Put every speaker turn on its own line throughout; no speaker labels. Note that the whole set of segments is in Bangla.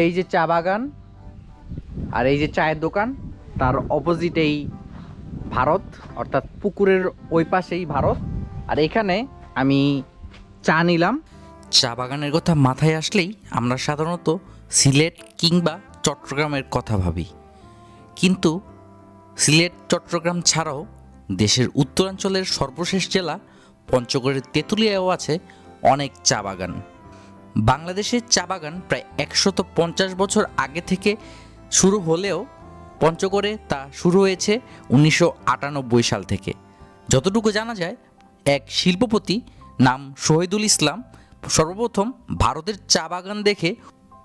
এই যে চা বাগান আর এই যে চায়ের দোকান, তার অপোজিটেই ভারত, অর্থাৎ পুকুরের ওই পাশেই ভারত। আর এখানে আমি চা নিলাম।
চা বাগানের কথা মাথায় আসলেই আমরা সাধারণত সিলেট কিংবা চট্টগ্রামের কথা ভাবি। কিন্তু সিলেট, চট্টগ্রাম ছাড়াও দেশের উত্তরাঞ্চলের সর্বশেষ জেলা পঞ্চগড়ের তেঁতুলিয়াও আছে অনেক চা বাগান। বাংলাদেশের চা বাগান প্রায় একশত পঞ্চাশ বছর আগে থেকে শুরু হলেও পঞ্চগড়ে তা শুরু হয়েছে উনিশশো আটানব্বই সাল থেকে। যতটুকু জানা যায়, এক শিল্পপতি নাম শহীদুল ইসলাম সর্বপ্রথম ভারতের চা বাগান দেখে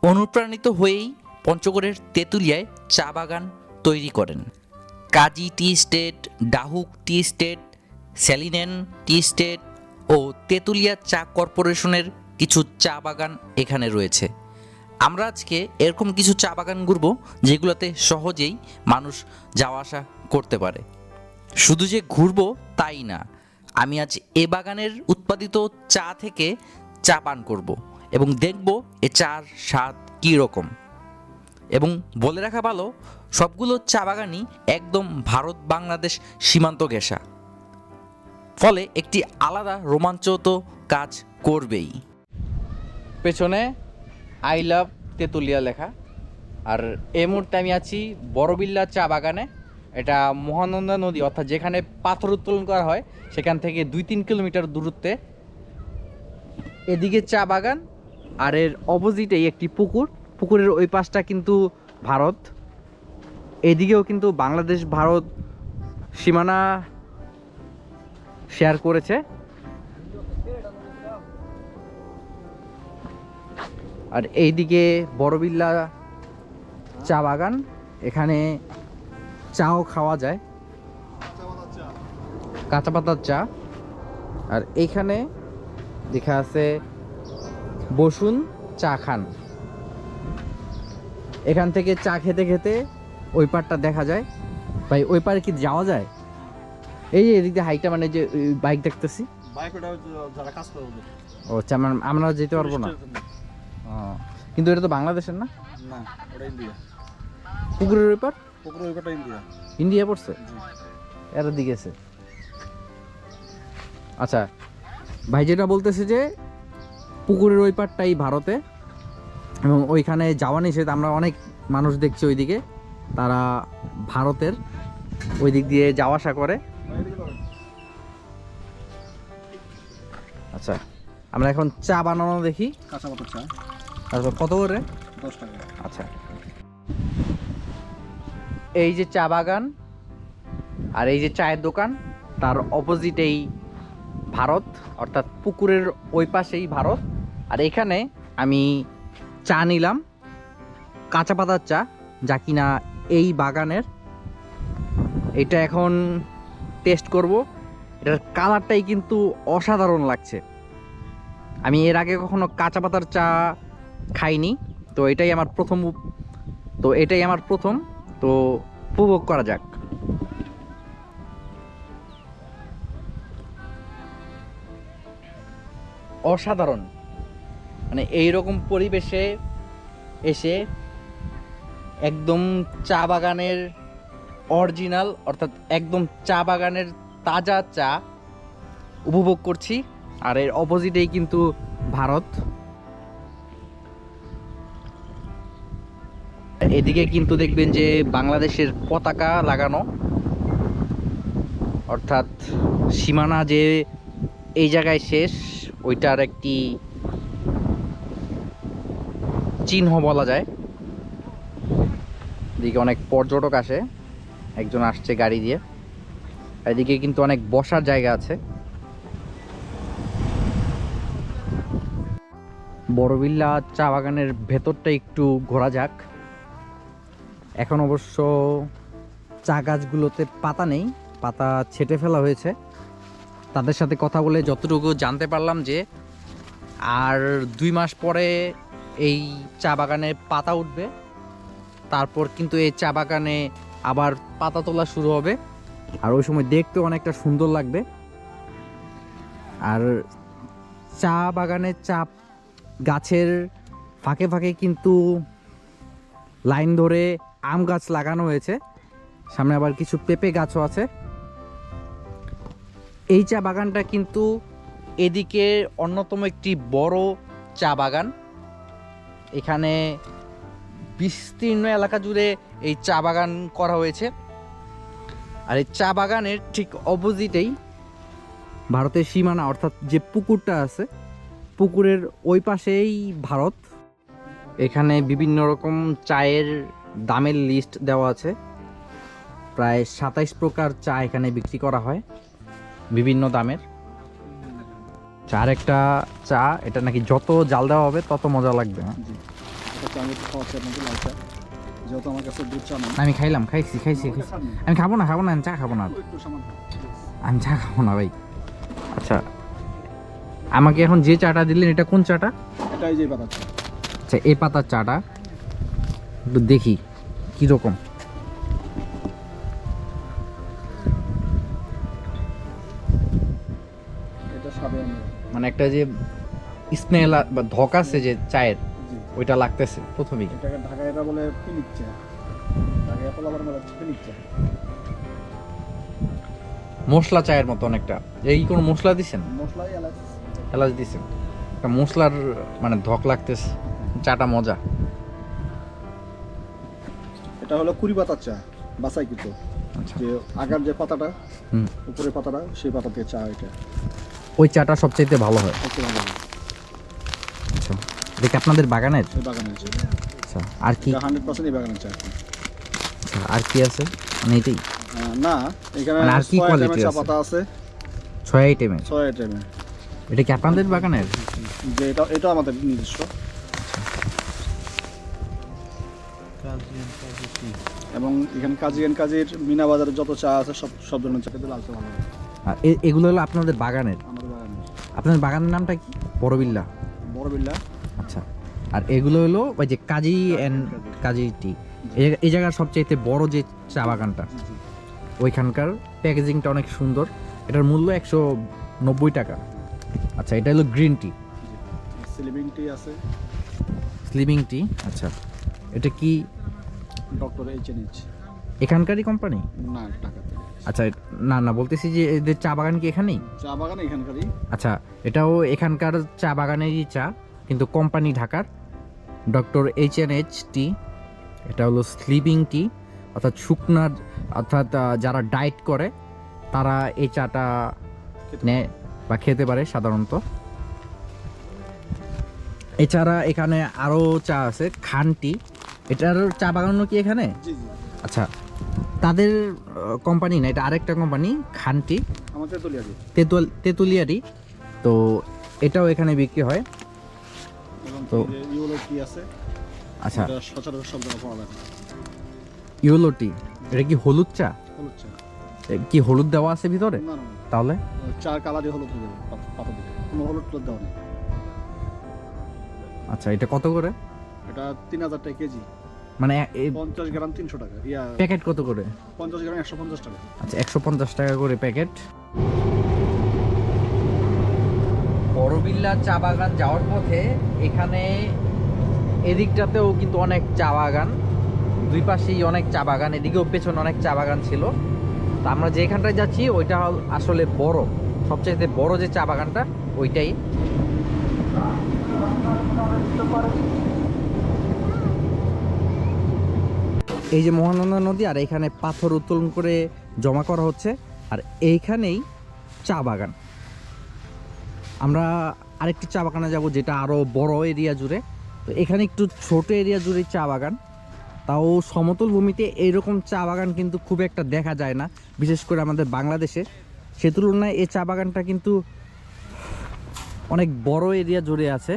অনুপ্রাণিত হয়েই পঞ্চগড়ের তেঁতুলিয়ায় চা বাগান তৈরি করেন। Kazi tea estate, Dahuk tea estate, স্যালিনেন tea estate ও তেঁতুলিয়া চা কর্পোরেশনের কিছু চা বাগান এখানে রয়েছে। আমরা আজকে এরকম কিছু চা বাগান ঘুরব, যেগুলোতে সহজেই মানুষ যাওয়া আসা করতে পারে। শুধু যে ঘুরবো তাই না, আমি আজ এ বাগানের উৎপাদিত চা থেকে চা পান করব এবং দেখব এ চার স্বাদ কী রকম। এবং বলে রাখা ভালো, সবগুলো চা বাগানই একদম ভারত বাংলাদেশ সীমান্ত ঘেঁষা। ফলে একটি আলাদা রোমাঞ্চ তো কাজ করবেই।
পেছনে আই লাভ তেঁতুলিয়া লেখা। আর এই মুহূর্তে আমি আছি বড়বিল্লা চা বাগানে। এটা মহানন্দা নদী, অর্থাৎ যেখানে পাথর উত্তোলন করা হয়, সেখান থেকে দুই তিন কিলোমিটার দূরত্বে। এদিকে চা বাগান, আর এর অপোজিটেই একটি পুকুর। পুকুরের ওই পাশটা কিন্তু ভারত। এদিকেও কিন্তু বাংলাদেশ ভারত সীমানা শেয়ার করেছে। আর এইদিকে বড়বিল্লা চা বাগান এখানে চাও খাওয়া যায়। কাঁচা পাতার চা। আর এইখানে লেখা আছে বসুন চা খান। এখান থেকে চা খেতে খেতে ওই পারটা দেখা যায়। ভাই ওই পারে কি যাওয়া যায়? এই যে এদিক দিয়ে হাইটা মানে যে বাইক দেখতেছি। ও আচ্ছা আমরা- যেতে পারব না। কিন্তু এটা তো বাংলাদেশের না?
না ওটা ইন্ডিয়া।
পুকুরের ব্যাপার
পুকুরের ইন্ডিয়া।
ইন্ডিয়া পড়ছে। এর দিকে আছে। আচ্ছা ভাই যেটা বলতেছে যে পুকুরের ওই পারটাই ভারতে এবং ওইখানে যাওয়া নিষেধ আমরা অনেক মানুষ দেখছি ওইদিকে তারা ভারতের ওই দিক দিয়ে যাওয়া আসা করে। আচ্ছা আমরা এখন চা বানানো দেখি।
কাঁচা চা।
আচ্ছা কত করে?
দশ টাকা।
আচ্ছা। এই যে চা বাগান আর এই যে চায়ের দোকান তার অপোজিটেই ভারত অর্থাৎ পুকুরের ওই পাশেই ভারত। আর এখানে আমি চা নিলাম কাঁচা পাতার চা যা কিনা এই বাগানের। এটা এখন টেস্ট করব। এটার কালারটাই কিন্তু অসাধারণ লাগছে। আমি এর আগে কখনো কাঁচা পাতার চা খাইনি। তো এটাই আমার প্রথম তো এটাই আমার প্রথম। তো উপভোগ করা যাক। অসাধারণ। মানে এই রকম পরিবেশে এসে একদম চা বাগানের অরিজিনাল, অর্থাৎ একদম চা বাগানের তাজা চা উপভোগ করছি। আর এর অপোজিটেই কিন্তু ভারত। এদিকে কিন্তু দেখবেন যে বাংলাদেশের পতাকা লাগানো, অর্থাৎ সীমানা যে এই জায়গায় শেষ, ওইটার একটি চিহ্ন বলা যায়। এদিকে অনেক পর্যটক আসে, একজন আসছে গাড়ি দিয়ে। এদিকে কিন্তু অনেক বসার জায়গা আছে। বড়বিল্লা চা বাগানের ভেতরটা একটু ঘোরা যাক। এখন অবশ্য চা গাছগুলোতে পাতা নেই, পাতা ছেটে ফেলা হয়েছে। তাদের সাথে কথা বলে যতটুকু জানতে পারলাম যে, আর দুই মাস পরে এই চা বাগানে পাতা উঠবে। তারপর কিন্তু এই চা বাগানে আবার পাতা তোলা শুরু হবে। আর ওই সময় দেখতে অনেকটা সুন্দর লাগবে। আর চা বাগানে চা গাছের ফাঁকে ফাঁকে কিন্তু লাইন ধরে আম গাছ লাগানো হয়েছে। সামনে আবার কিছু পেঁপে গাছও আছে। এই চা বাগানটা কিন্তু এদিকে অন্যতম একটি বড় চা বাগান। এখানে বিস্তীর্ণ এলাকা জুড়ে এই চা বাগান করা হয়েছে। আর এই চা বাগানের ঠিক অপোজিটেই ভারতের সীমানা, অর্থাৎ যে পুকুরটা আছে, পুকুরের ওই পাশেই ভারত। এখানে বিভিন্ন রকম চায়ের দামের লিস্ট দেওয়া আছে। প্রায় সাতাইশ প্রকার চা এখানে বিক্রি করা হয় বিভিন্ন দামের। চার একটা চা এটা নাকি যত জাল দেওয়া হবে তত মজা লাগবে হ্যাঁ?
আমি
খাইলাম খাইছি খাইছি খাইছি। আমি খাব না খাব না আমি চা খাব না। আমি চা খাব না ভাই। আচ্ছা আমাকে এখন যে চাটা দিলেন এটা কোন চাটা? আচ্ছা এই পাতার চাটা। একটু দেখি কীরকম। মানে একটা যে স্মেল বা ধক আছে যে চায়ের ওইটা লাগতেছে প্রথমেই।
ঢাকায় এটা বলে পিনিক চা ঢাকায় পোলাবার বলে পিনিক চা
মশলা চায়ের মতো অনেকটা। এই কোনো মশলা দিছেন?
মশলাই এলাচ।
এলাচ দিছেন। একটা মশলার মানে ধক লাগতেছে চাটা মজা।
এটা হলো কুড়ি পাতার চা বাসাই কিন্তু
আচ্ছা।
যে আগার যে পাতাটা উপরে পাতাটা সেই পাতা দিয়ে চা এটা।
ওই চাটা ভালো হয়?
সবচেয়ে ভালো লাগে।
আচ্ছা। এটা আপনাদের বাগানের?
বাগানের চা।
আচ্ছা আর কি?
হান্ড্রেড পার্সেন্ট এই বাগানের চা।
আচ্ছা, আর কি আছে? মানে এটাই?
না এখানে
মানে আর কি
আইটেমের চা পাতা আছে।
ছয় আইটেমের?
ছয় আইটেমের।
এটা কি আপনাদের বাগানের?
যে এটা এটা আমাদের নিজস্ব। এবং এখানে কাজী এন্ড কাজীর মিনা বাজারে যত চা আছে সব সব ধরনের চা কিন্তু লাল চা ভালো
আর এগুলো হলো আপনাদের বাগানের?
আমাদের বাগানের।
আপনাদের বাগানের নামটা কি? বড়বিল্লা।
বড়বিল্লা।
আচ্ছা। আর এগুলো হলো ওই যে কাজী অ্যান্ড কাজী। টি। এই- জায়গার সবচাইতে বড় যে চা বাগানটা ওইখানকার প্যাকেজিংটা অনেক সুন্দর। এটার মূল্য একশো নব্বই টাকা। আচ্ছা এটা হলো গ্রিন টি।
সিলিভিং টি আছে।
স্লিমিং টি আচ্ছা। এটা কি
ডক্টর এইচ এন এইচ।
এখানকারই কোম্পানি
না ঢাকাতে।
আচ্ছা না না বলতেছি যে এদের চা বাগান কি এখানেই?
চা বাগান এখানকারই।
আচ্ছা এটাও এখানকার চা বাগানেরই চা কিন্তু কোম্পানি ঢাকার। Doctor H N H tea এটা হলো স্লিপিং টি অর্থাৎ শুকনার অর্থাৎ যারা ডায়েট করে তারা এই চাটা নেয় বা খেতে পারে সাধারণত। এছাড়া এখানে আরও চা আছে খান টি এটার চা বাগানও কি এখানে? আচ্ছা তাদের কোম্পানি না এটা আরেকটা কোম্পানি খানটি। তেঁতুল তেঁতুলিয়ারি। তো এটাও এখানে বিক্রি হয়। তো- আচ্ছা।
এটা সচরাচর সব পাওয়া যায় না।
ইউলো টি এটা কি হলুদ চা?
হলুদ চা।
কি হলুদ দেওয়া আছে ভিতরে। তাহলে?
চার কালারই হলুদ পাতা- কোনো হলুদ টলুদ দেওয়া নেই।
আচ্ছা এটা কত করে?
এটা তিন হাজার টাকা কেজি।
মানে
পঞ্চাশ গ্রাম তিনশো টাকা। ইয়া
প্যাকেট কত করে?
পঞ্চাশ গ্রাম একশো পঞ্চাশ টাকা।
আচ্ছা একশো পঞ্চাশ টাকা করে প্যাকেট। বড়বিল্লা চা বাগান যাওয়ার পথে এখানে এদিকটাতেও কিন্তু অনেক চা বাগান। দুই পাশেই অনেক চা বাগান এদিকেও পেছনে অনেক চা বাগান ছিল। তো আমরা যেখানটায় যাচ্ছি ওইটা হল আসলে বড়। সবচাইতে বড় যে চা বাগানটা ওইটাই। এই যে মহানন্দা নদী আর এখানে পাথর উত্তোলন করে জমা করা হচ্ছে, আর এইখানেই চা বাগান। আমরা আরেকটি চা বাগানে যাব যেটা আরও বড় এরিয়া জুড়ে। তো এখানে একটু ছোট এরিয়া জুড়ে চা বাগান। তাও সমতল ভূমিতে এইরকম চা বাগান কিন্তু খুব একটা দেখা যায় না, বিশেষ করে আমাদের বাংলাদেশে। সে তুলনায় এই চা বাগানটা কিন্তু অনেক বড় এরিয়া জুড়ে আছে।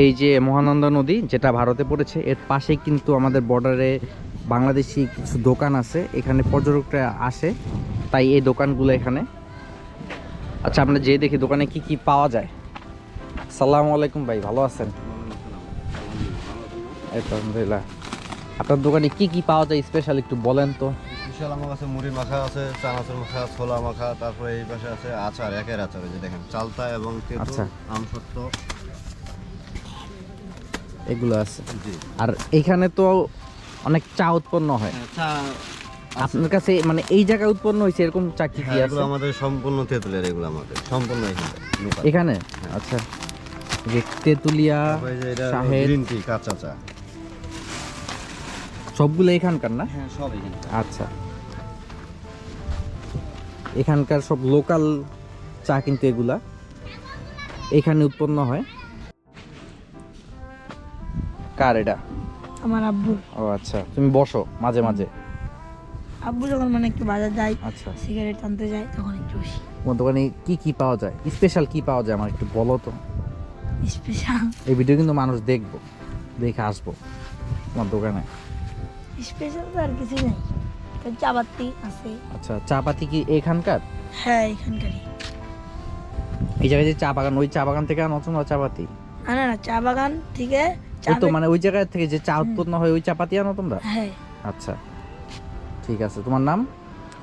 এই যে মহানন্দা নদী যেটা ভারতে পড়েছে এর পাশে কিন্তু আমাদের বর্ডারে বাংলাদেশি কিছু দোকান আছে এখানে পর্যটকরা আসে তাই এই দোকানগুলো এখানে। আচ্ছা আমরা যেয়ে দেখি দোকানে কি কি পাওয়া যায়। সালাম আলাইকুম ভাই ভালো আছেন? আলহামদুলিল্লাহ। আপনার দোকানে কি কি পাওয়া যায় স্পেশাল একটু বলেন তো।
বিশাল আমার কাছে মুড়ি মাখা আছে চানাচুর মাখা ছোলা মাখা তারপরে এই পাশে আছে আচার একের আচার যে দেখেন চালতা এবং তেঁতুল
আম
আমসত্ব
এগুলো আছে। আর এখানে তো অনেক চা উৎপন্ন হয়।
হ্যাঁ, চা
আপনার কাছে মানে এই জায়গায় উৎপন্ন হয়েছে এরকম চা কি কি
হ্যাঁ,
আছে?
আমাদের সম্পূর্ণ তেঁতুলের এগুলো আমাদের সম্পূর্ণ এখানে
এখানে? আচ্ছা। যে তেঁতুলিয়া শাহেদ।
গ্রিন টি কাঁচা চা।
সবগুলো এখানকার না?
হ্যাঁ সব এখানে
আচ্ছা। এখানকার সব লোকাল চা কিন্তু এগুলা। এখানে উৎপন্ন হয়। কার এটা?
আমার আব্বু
ও আচ্ছা। তুমি বসো মাঝে মাঝে।
আব্বু যখন মানে একটু বাজার যায়
আচ্ছা।
সিগারেট আনতে যায় তখন একটু বেশি
তোমার দোকানে কি কি পাওয়া যায়? স্পেশাল কি পাওয়া যায়? আমার একটু বলো তো।
স্পেশাল?
এই ভিডিও কিন্তু মানুষ দেখব দেখে আসব তোমার দোকানে।
স্পেশাল তো আর কিছু নেই। চাপাতি আছে।
আচ্ছা চা পাতি কি এখানকার?
হ্যাঁ এখানকারই।
এই জায়গায় যে চা বাগান ওই চা বাগান থেকে আনো তোমরা চাপাতি?
না না না চা বাগান থেকে
ওই তো মানে ওই জায়গা থেকে যে চা উৎপন্ন হয় ওই চা পাতি আনো তোমরা?
হ্যাঁ।
আচ্ছা। ঠিক আছে তোমার নাম?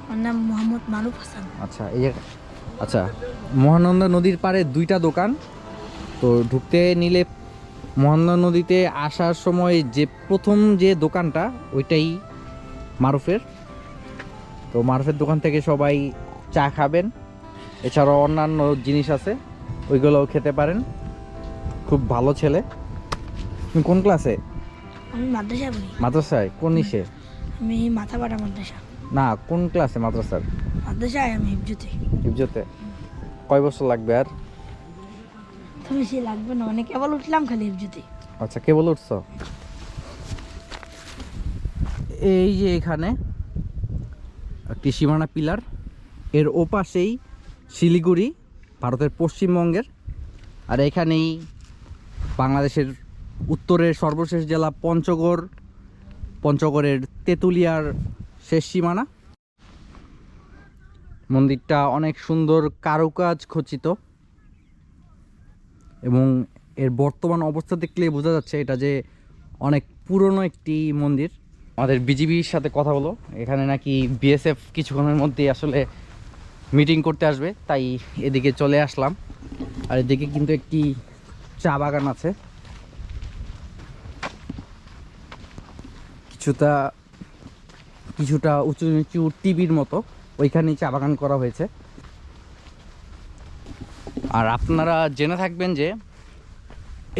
আমার নাম মোহাম্মদ মারুফ হাসান।
আচ্ছা এই আচ্ছা মহানন্দা নদীর পাড়ে দুইটা দোকান। তো ঢুকতে নিলে মহানন্দা নদীতে আসার সময় যে প্রথম যে দোকানটা ওইটাই মারুফের। তো মারুফের দোকান থেকে সবাই চা খাবেন। এছাড়াও অন্যান্য জিনিস আছে ওইগুলোও খেতে পারেন। খুব ভালো ছেলে। তুমি কোন ক্লাসে?
আমি মাদ্রাসা পড়ি।
মাদ্রাসায়? কোন ইসে?
আমি মাথা পাটা মাদ্রাসা।
না কোন ক্লাসে মাদ্রাসার?
মাদ্রাসায় আমি হিফজুতে।
ইবজতে কয় বছর লাগবে আর?
তুমি সে লাগবে না মানে কেবল উঠলাম খালি হিফজুতে।
আচ্ছা কে বলে উঠছ? এই যে এখানে একটি সীমানা পিলার এর ওপাশেই শিলিগুড়ি ভারতের পশ্চিমবঙ্গের আর এখানেই বাংলাদেশের উত্তরের সর্বশেষ জেলা পঞ্চগড়। পঞ্চগড়ের তেঁতুলিয়ার শেষ সীমানা। মন্দিরটা অনেক সুন্দর কারুকাজ খচিত। এবং এর বর্তমান অবস্থা দেখলে বোঝা যাচ্ছে এটা যে অনেক পুরনো একটি মন্দির। আমাদের বিজিবির সাথে কথা হলো। এখানে নাকি বিএসএফ কিছুক্ষণের মধ্যেই আসলে মিটিং করতে আসবে। তাই এদিকে চলে আসলাম। আর এদিকে কিন্তু একটি চা বাগান আছে। কিছুটা কিছুটা উঁচু নিচু টিভির মতো ওইখানেই চা বাগান করা হয়েছে। আর আপনারা জেনে থাকবেন যে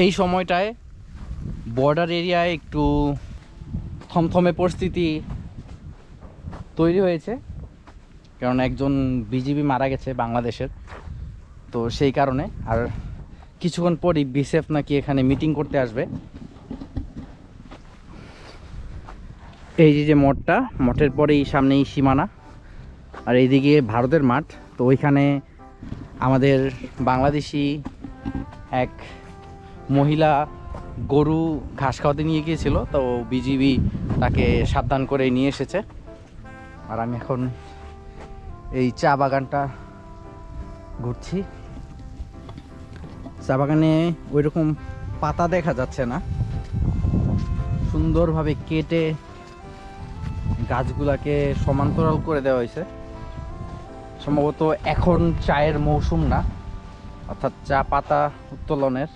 এই সময়টায় বর্ডার এরিয়ায় একটু থমথমে পরিস্থিতি তৈরি হয়েছে। কারণ একজন বিজিবি মারা গেছে বাংলাদেশের। তো সেই কারণে আর কিছুক্ষণ পরই বিসেফ নাকি এখানে মিটিং করতে আসবে। এই যে যে মঠটা, মঠের পরেই সামনেই সীমানা, আর এইদিকে ভারতের মাঠ। তো ওইখানে আমাদের বাংলাদেশি এক মহিলা গরু ঘাস খাওয়াতে নিয়ে গিয়েছিল, তো বিজিবি তাকে সাবধান করে নিয়ে এসেছে। আর আমি এখন এই চা বাগানটা ঘুরছি। চা বাগানে ওই রকম পাতা দেখা যাচ্ছে না। সুন্দরভাবে কেটে গাছগুলাকে সমান্তরাল করে দেওয়া হয়েছে। সম্ভবত এখন চায়ের মৌসুম না অর্থাৎ চা পাতা উত্তোলনের।